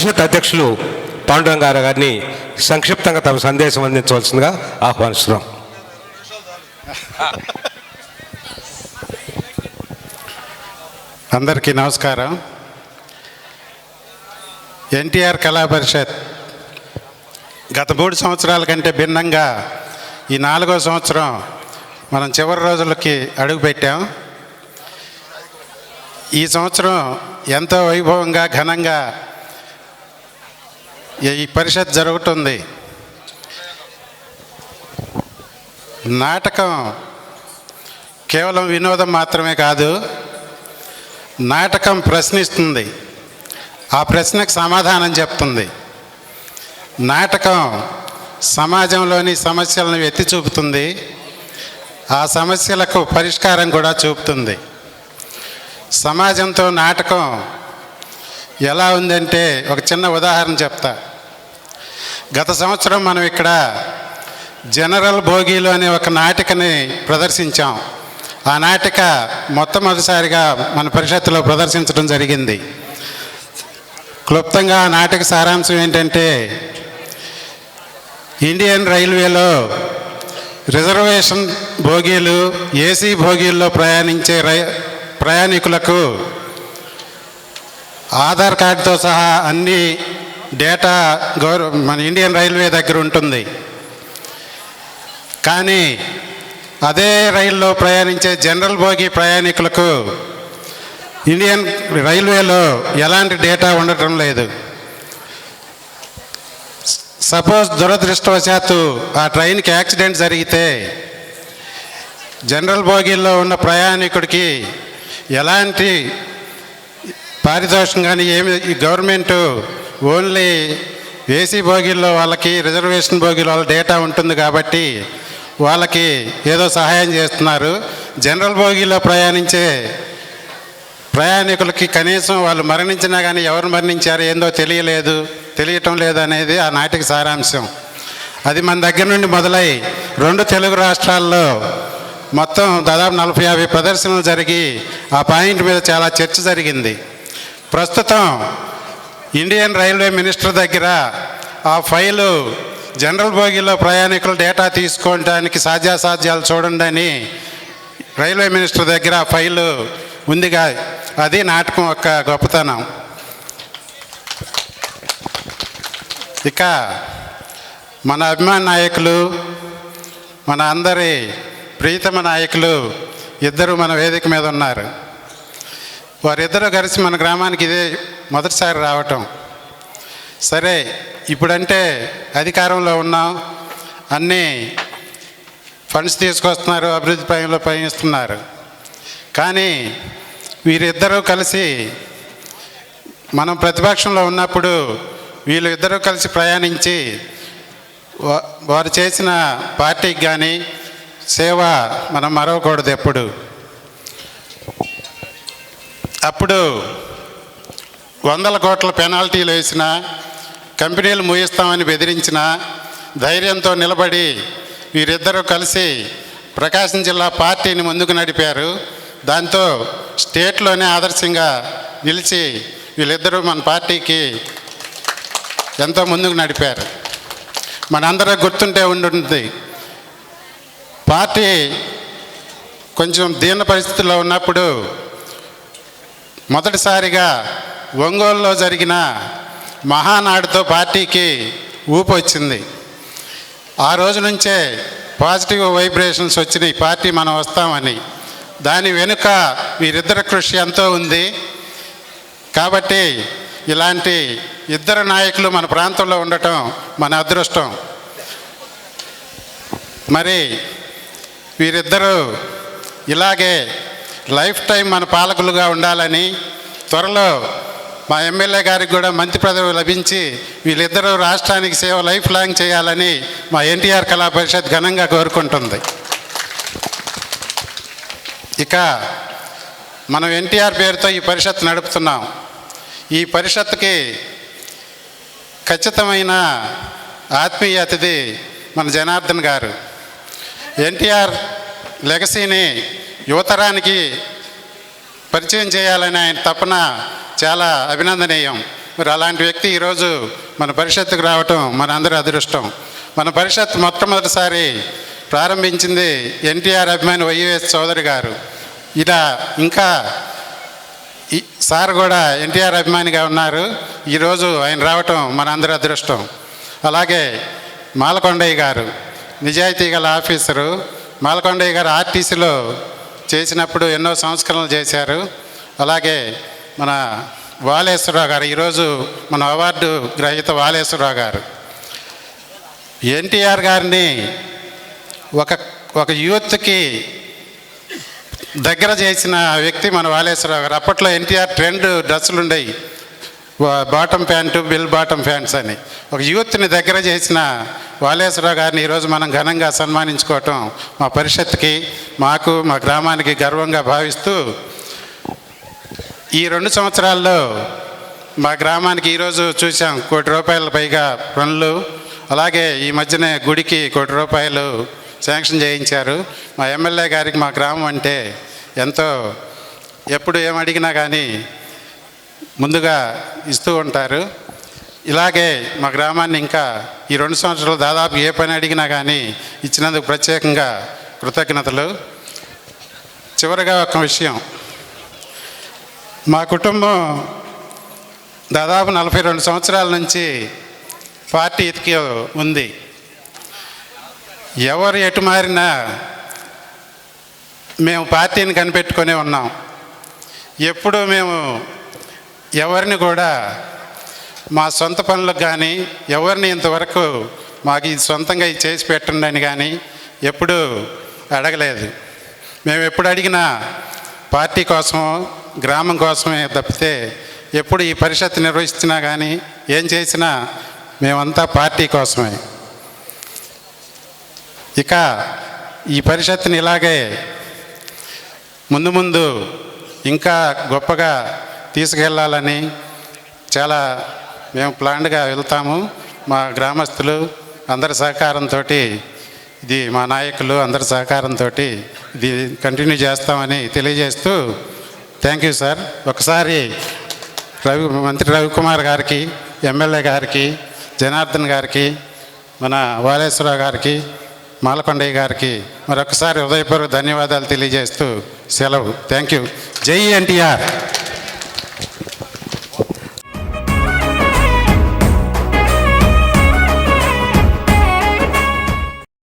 పరిషత్ అధ్యక్షులు పాండురంగారావు గారిని సంక్షిప్తంగా తమ సందేశం అందించవలసిందిగా ఆహ్వానిస్తున్నాం. అందరికీ నమస్కారం. ఎన్టీఆర్ కళా పరిషత్ గత మూడు సంవత్సరాల కంటే భిన్నంగా ఈ నాలుగో సంవత్సరం మనం చివరి రోజులకి అడుగుపెట్టాం ఈ సంవత్సరం ఎంతో వైభవంగా ఘనంగా ఈ పరిషత్ జరుగుతుంది. నాటకం కేవలం వినోదం మాత్రమే కాదు నాటకం ప్రశ్నిస్తుంది. ఆ ప్రశ్నకు సమాధానం చెప్తుంది. నాటకం సమాజంలోని సమస్యలను ఎత్తి చూపుతుంది. ఆ సమస్యలకు పరిష్కారం కూడా చూపుతుంది. సమాజంతో నాటకం ఎలా ఉందంటే ఒక చిన్న ఉదాహరణ చెప్తా. గత సంవత్సరం మనం ఇక్కడ జనరల్ భోగిలో అనే ఒక నాటికని ప్రదర్శించాం. ఆ నాటిక మొట్టమొదటిసారిగా మన పరిషత్తులో ప్రదర్శించడం జరిగింది. క్లుప్తంగా ఆ నాటిక సారాంశం ఏంటంటే ఇండియన్ రైల్వేలో రిజర్వేషన్ భోగీలు ఏసీ భోగీల్లో ప్రయాణించే రై ప్రయాణికులకు ఆధార్ కార్డుతో సహా అన్ని డేటా గౌరవ మన ఇండియన్ రైల్వే దగ్గర ఉంటుంది. కానీ అదే రైల్లో ప్రయాణించే జనరల్ భోగి ప్రయాణికులకు ఇండియన్ రైల్వేలో ఎలాంటి డేటా ఉండటం లేదు. సపోజ్ దురదృష్టవశాత్తు ఆ ట్రైన్కి యాక్సిడెంట్ జరిగితే జనరల్ బోగీల్లో ఉన్న ప్రయాణికుడికి ఎలాంటి పారితోషం కానీ ఏమి ఈ ఓన్లీ ఏసీ బోగీల్లో వాళ్ళకి రిజర్వేషన్ బోగీలో వాళ్ళ డేటా ఉంటుంది కాబట్టి వాళ్ళకి ఏదో సహాయం చేస్తున్నారు. జనరల్ బోగీలో ప్రయాణించే ప్రయాణికులకి కనీసం వాళ్ళు మరణించినా కానీ ఎవరు మరణించారో ఏందో తెలియలేదు తెలియటం లేదు అనేది ఆ నాటిక సారాంశం. అది మన దగ్గర నుండి మొదలై రెండు తెలుగు రాష్ట్రాల్లో మొత్తం దాదాపు నలభై యాభై ప్రదర్శనలు జరిగి ఆ పాయింట్ మీద చాలా చర్చ జరిగింది. ప్రస్తుతం ఇండియన్ రైల్వే మినిస్టర్ దగ్గర ఆ ఫైలు జనరల్ బోగిలో ప్రయాణికుల డేటా తీసుకోవడానికి సాధ్యాసాధ్యాలు చూడండి అని రైల్వే మినిస్టర్ దగ్గర ఆ ఫైలు ఉందిగా. అది నాటకం యొక్క గొప్పతనం. ఇక మన అభిమాన నాయకులు మన అందరి ప్రీతమ నాయకులు ఇద్దరు మన వేదిక మీద ఉన్నారు. వారిద్దరూ కలిసి మన గ్రామానికి ఇదే మొదటిసారి రావటం. సరే ఇప్పుడంటే అధికారంలో ఉన్నాం. అన్నీ ఫండ్స్ తీసుకొస్తున్నారు అభివృద్ధి పయంలో పయనిస్తున్నారు. కానీ వీరిద్దరూ కలిసి మనం ప్రతిపక్షంలో ఉన్నప్పుడు వీళ్ళు ఇద్దరూ కలిసి ప్రయాణించి వారు చేసిన పార్టీకి కానీ సేవ మనం మరవకూడదు ఎప్పుడు. అప్పుడు వందల కోట్ల పెనాల్టీలు వేసిన కంపెనీలు మూయిస్తామని బెదిరించిన ధైర్యంతో నిలబడి వీరిద్దరూ కలిసి ప్రకాశం జిల్లా పార్టీని ముందుకు నడిపారు. దాంతో స్టేట్లోనే ఆదర్శంగా నిలిచి వీళ్ళిద్దరూ మన పార్టీకి ఎంతో ముందుకు నడిపారు. మనందరూ గుర్తుంటే ఉండుంటుంది పార్టీ కొంచెం దీన పరిస్థితుల్లో ఉన్నప్పుడు మొదటిసారిగా ఒంగోలులో జరిగిన మహానాడుతో పార్టీకి ఊపు వచ్చింది. ఆ రోజు నుంచే పాజిటివ్ వైబ్రేషన్స్ వచ్చినాయి. పార్టీ మనం వస్తామని. దాని వెనుక వీరిద్దరి కృషి ఎంతో ఉంది. కాబట్టి ఇలాంటి ఇద్దరు నాయకులు మన ప్రాంతంలో ఉండటం మన అదృష్టం. మరి వీరిద్దరూ ఇలాగే లైఫ్ టైం మన పాలకులుగా ఉండాలని త్వరలో మా ఎమ్మెల్యే గారికి కూడా మంత్రి పదవి లభించి వీళ్ళిద్దరూ రాష్ట్రానికి సేవ లైఫ్ లాంగ్ చేయాలని మా ఎన్టీఆర్ కళా పరిషత్ ఘనంగా కోరుకుంటుంది. ఇక మనం ఎన్టీఆర్ పేరుతో ఈ పరిషత్ నడుపుతున్నాం. ఈ పరిషత్తుకి ఖచ్చితమైన ఆత్మీయ అతిథి మన జనార్దన్ గారు. ఎన్టీఆర్ లెగసీని యువతరానికి పరిచయం చేయాలని ఆయన తపన చాలా అభినందనీయం. మరి అలాంటి వ్యక్తి ఈరోజు మన పరిషత్తుకు రావటం మన అందరి అదృష్టం. మన పరిషత్ మొట్టమొదటిసారి ప్రారంభించింది ఎన్టీఆర్ అభిమాని వైఎస్ చౌదరి గారు. ఇలా ఇంకా ఈ సార్ కూడా ఎన్టీఆర్ అభిమానిగా ఉన్నారు. ఈరోజు ఆయన రావటం మన అందరి అదృష్టం. అలాగే మాలకొండయ్య గారు నిజాయితీ గల ఆఫీసరు మాలకొండయ్య గారు ఆర్టీసీలో చేసినప్పుడు ఎన్నో సంస్కరణలు చేశారు. అలాగే మన వాలేశ్వరరావు గారు ఈరోజు మన అవార్డు గ్రహీత వాలేశ్వరరావు గారు. ఎన్టీఆర్ గారిని ఒక ఒక యూత్కి దగ్గర చేసిన వ్యక్తి మన వాలేశ్వరరావు గారు. అప్పట్లో ఎన్టీఆర్ ట్రెండ్ డ్రెస్సులు ఉండేవి bottom pant bell bottom pants అని. ఒక యూత్ని దగ్గర చేసిన వాలేశ్వరరావు గారిని ఈరోజు మనం ఘనంగా సన్మానించుకోవటం మా పరిషత్కి మాకు మా గ్రామానికి గర్వంగా భావిస్తూ ఈ రెండు సంవత్సరాల్లో మా గ్రామానికి ఈరోజు చూసాం కోటి రూపాయల పైగా పనులు. అలాగే ఈ మధ్యనే గుడికి కోటి రూపాయలు శాంక్షన్ చేయించారు. మా ఎమ్మెల్యే గారికి మా గ్రామం అంటే ఎంతో ఎప్పుడు ఏమడిగినా కానీ ముందుగా ఇస్తూ ఉంటారు. ఇలాగే మా గ్రామాన్ని ఇంకా ఈ రెండు సంవత్సరాలు దాదాపు ఏ పని అడిగినా కానీ ఇచ్చినందుకు ప్రత్యేకంగా కృతజ్ఞతలు. చివరిగా ఒక విషయం. మా కుటుంబం దాదాపు నలభై రెండు సంవత్సరాల నుంచి పార్టీ ఇతికి ఉంది. ఎవరు ఎటు మారినా మేము పార్టీని కనిపెట్టుకొని ఉన్నాం. ఎప్పుడూ మేము ఎవరిని కూడా మా సొంత పనులకు కానీ ఎవరిని ఇంతవరకు మాకు ఇది సొంతంగా ఇది చేసి పెట్టండి అని కానీ ఎప్పుడూ అడగలేదు. మేము ఎప్పుడు అడిగినా పార్టీ కోసమో గ్రామం కోసమే తప్పితే ఎప్పుడు ఈ పరిషత్ నిర్వహిస్తున్నా కానీ ఏం చేసినా మేమంతా పార్టీ కోసమే. ఇక ఈ పరిషత్తుని ఇలాగే ముందు ముందు ఇంకా గొప్పగా తీసుకెళ్ళాలని చాలా మేము ప్లాన్డ్గా వెళ్తాము. మా గ్రామస్తులు అందరి సహకారంతో ఇది మా నాయకులు అందరి సహకారంతో ఇది కంటిన్యూ చేస్తామని తెలియజేస్తూ థ్యాంక్ యూ సార్. ఒకసారి రవి మంత్రి రవికుమార్ గారికి ఎమ్మెల్యే గారికి జనార్దన్ గారికి మన వాలేశ్వరరావు గారికి మాలకొండయ్య గారికి మరొకసారి హృదయపూర్వక ధన్యవాదాలు తెలియజేస్తూ సెలవు. Thank you. జై ఎన్టీఆర్.